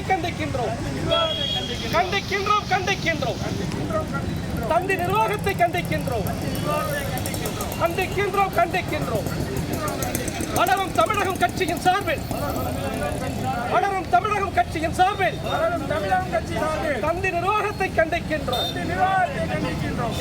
நிர்வாகத்தை கண்டிக்கின்றோம். கண்டிக்கின்றோம் கண்டிக்கின்றோம். தந்தி நிர்வாகத்தை கண்டிக்கின்றோம். கண்டிக்கின்றோம் கண்டிக்கின்றோம். வளரும் தமிழகம் கட்சியின் சார்பில். வளரும் தமிழகம் கட்சியின் சார்பில். தந்தி நிர்வாகத்தை கண்டிக்கின்றோம்.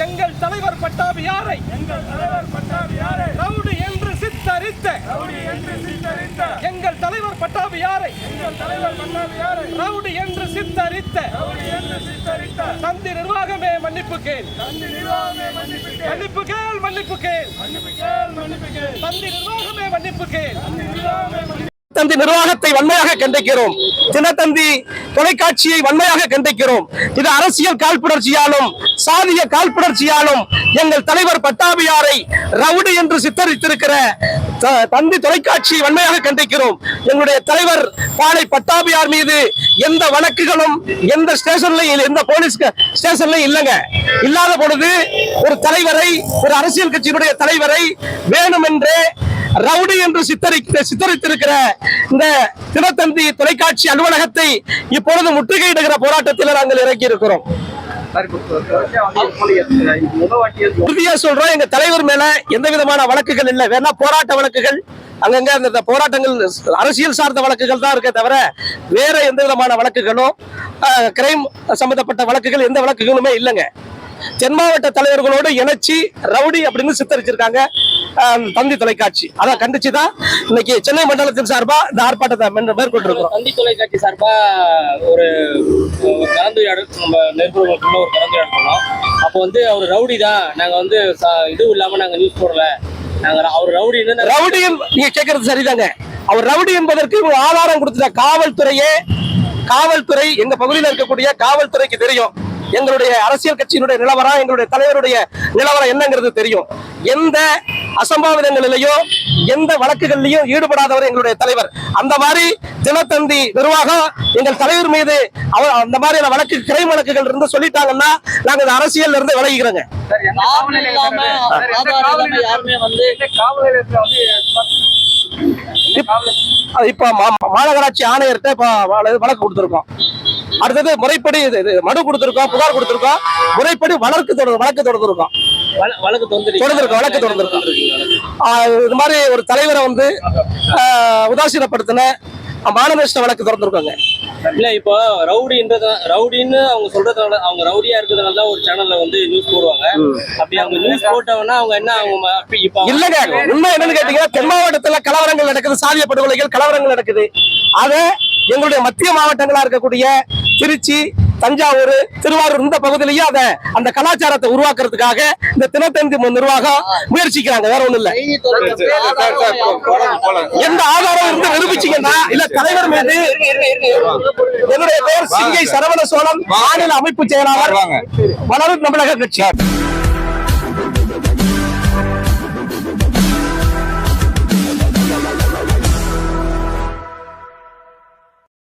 எங்கள் தலைவர் பட்டாபியாரை எங்கள் தலைவர் பட்டாபியாரை ரவுடி என்று சித்தரித்த ரவுடி என்று சித்தரித்த எங்கள் தலைவர் பட்டாபியாரை எங்கள் தலைவர் பட்டாபியாரை ரவுடி என்று சித்தரித்த ரவுடி என்று சித்தரித்த தந்தி நிர்வாகமே மன்னிப்பு கேள். தந்தி நிர்வாகமே மன்னிப்பு கேள். மன்னிப்பு கேள் மன்னிப்பு கேள். மன்னிப்பு கேள் மன்னிப்பு கேள். தந்தி நிர்வாகமே மன்னிப்பு கேள். தந்தி நிர்வாகமே மன்னிப்பு தந்தி நிர்வாகத்தை வன்மையாக கண்டிக்கிறோம். தினத்தந்தி தொலைக்காட்சியை வன்மையாக கண்டிக்கிறோம். இது அரசியல் காழ்ப்புணர்ச்சியாலும் சாதிய காழ்ப்புணர்ச்சியாலும் எங்கள் தலைவர் பட்டாபியாரை ரவுடி என்று சித்தரித்திருக்கிற தந்தி தொலைக்காட்சி வன்மையாக கண்டிக்கிறோம். எங்களுடைய தலைவர் பாலை பட்டாபியார் மீது எந்த வழக்குகளும் எந்த ஸ்டேஷன்லையும் எந்த போலீஸ் ஸ்டேஷன்லயும் இல்லைங்க. இல்லாத பொழுது ஒரு தலைவரை ஒரு அரசியல் கட்சியினுடைய தலைவரை வேணுமென்றே ரவுடி என்று சித்தரிக்க சித்தரித்திருக்கிற இந்த தினத்தந்தி தொலைக்காட்சி அலுவலகத்தை இப்பொழுது முற்றுகையிடுகிற போராட்டத்தில் நாங்கள் இறக்கி இருக்கிறோம் உறுதியா சொல்றோம் எங்க தலைவர் மேல எந்த விதமான வழக்குகள் இல்லை. வேணா போராட்ட வழக்குகள் அங்கங்க அந்த போராட்டங்கள் அரசியல் சார்ந்த வழக்குகள் தான் இருக்கே தவிர வேற எந்த விதமான வழக்குகளும் கிரைம் சம்பந்தப்பட்ட வழக்குகள் எந்த வழக்குகளுமே இல்லைங்க. தென் மாவட்ட தலைவர்களோடு இணைச்சி ரவுடி அப்படின்னு சித்தரிச்சிருக்காங்க. தந்தி தொலைக்காட்சி. அதை கண்டிச்சு தான் இன்னைக்கு சென்னை மண்டலத்தின் சார்பா இந்த ஆர்ப்பாட்டத்தை மென்- மேற்கொண்டிருக்கிறோம். தந்தி தொலைக்காட்சி சார்பா ஒரு கலந்துரையாடல் நம்ம நிருபர்களுக்குள்ள ஒரு கலந்துரையாடல் பண்ணோம். அப்போ வந்து அவர் ரவுடி தான் நாங்க வந்து ச- இது இல்லாம நாங்க நியூஸ் போடல. நாங்க அவர் ரவுடி என்ப- நீங்க கேட்கறது சரிதாங்க. அவர் ரவுடி என்பதற்கு ஆதாரம் கொடுத்துட்ட காவல்துறையே காவல்துறை எங்க பகுதியில் இருக்கக்கூடிய காவல்துறைக்கு தெரியும். எங்களுடைய அரசியல் கட்சியினுடைய நிலவரம் எங்களுடைய தலைவருடைய நிலவரம் என்னங்கிறது தெரியும். எந்த அசம்பாவிதங்களிலேயோ எந்த வழக்குகளிலையும் ஈடுபடாதவர் எங்களுடைய தலைவர். அந்த மாதிரி தினத்தந்தி நிர்வாகம் எங்கள் தலைவர் மீது அவர் அந்த மாதிரியான வழக்கு கிரை வழக்குகள் இருந்து சொல்லிட்டாங்கன்னா நாங்க இந்த அரசியல் இருந்து அது இப்ப மா- மாநகராட்சி ஆணையர்கிட்ட இப்ப வழ- வழக்கு கொடுத்திருக்கோம். அடுத்தது முறைப்படி மனு கொடுத்திருக்கோம் புகார் கொடுத்திருக்கோம். முறைப்படி வழக்கு தொடர் வழக்கு தொடர்ந்திருக்கோம். வழ- வழக்கு தொந்தரி தொடர்ந்திருக்கு, வழக்கு தொடர்ந்திருக்கு. ஆஹ் இது மாதிரி ஒரு தலைவரை வந்து உதாசீனப்படுத்தின மானநஷ்ட வழக்கு தொடர்ந்திருக்காங்க இல்ல இப்போ ரவுடின்றது ரவுடின்னு அவங்க சொல்றதுனால அவங்க ரவுடியா இருக்கிறதுனால தான் ஒரு சேனல்ல வந்து நியூஸ் போடுவாங்க. அப்படி அவங்க நியூஸ் போட்டவங்கன்னா அவங்க என்ன அவங்க இப்ப- இல்லங்க உண்மை என்னன்னு கேட்டீங்கன்னா தென் மாவட்டத்துல கலவரங்கள் நடக்குது சாதிய படுகொலைகள் கலவரங்கள் நடக்குது. அத எங்களுடைய மத்திய மாவட்டங்களா இருக்கக்கூடிய திருச்சி தஞ்சாவூர் திருவாரூர் இந்த பகுதியிலயும் அத அந்த கலாச்சாரத்தை உருவாக்குறதுக்காக இந்த தினத்தந்தி நிர்வாகம் முயற்சிக்கிறாங்க. வேற ஒண்ணும் இல்ல. எந்த ஆதாரம் இருந்து நிரூபிச்சீங்கன்னா இல்ல தலைவர் மீது என்னுடைய பெயர் சிங்கை சரவண சோழன் மாநில அமைப்பு செயலாளர் வளரும் தமிழக கட்சி.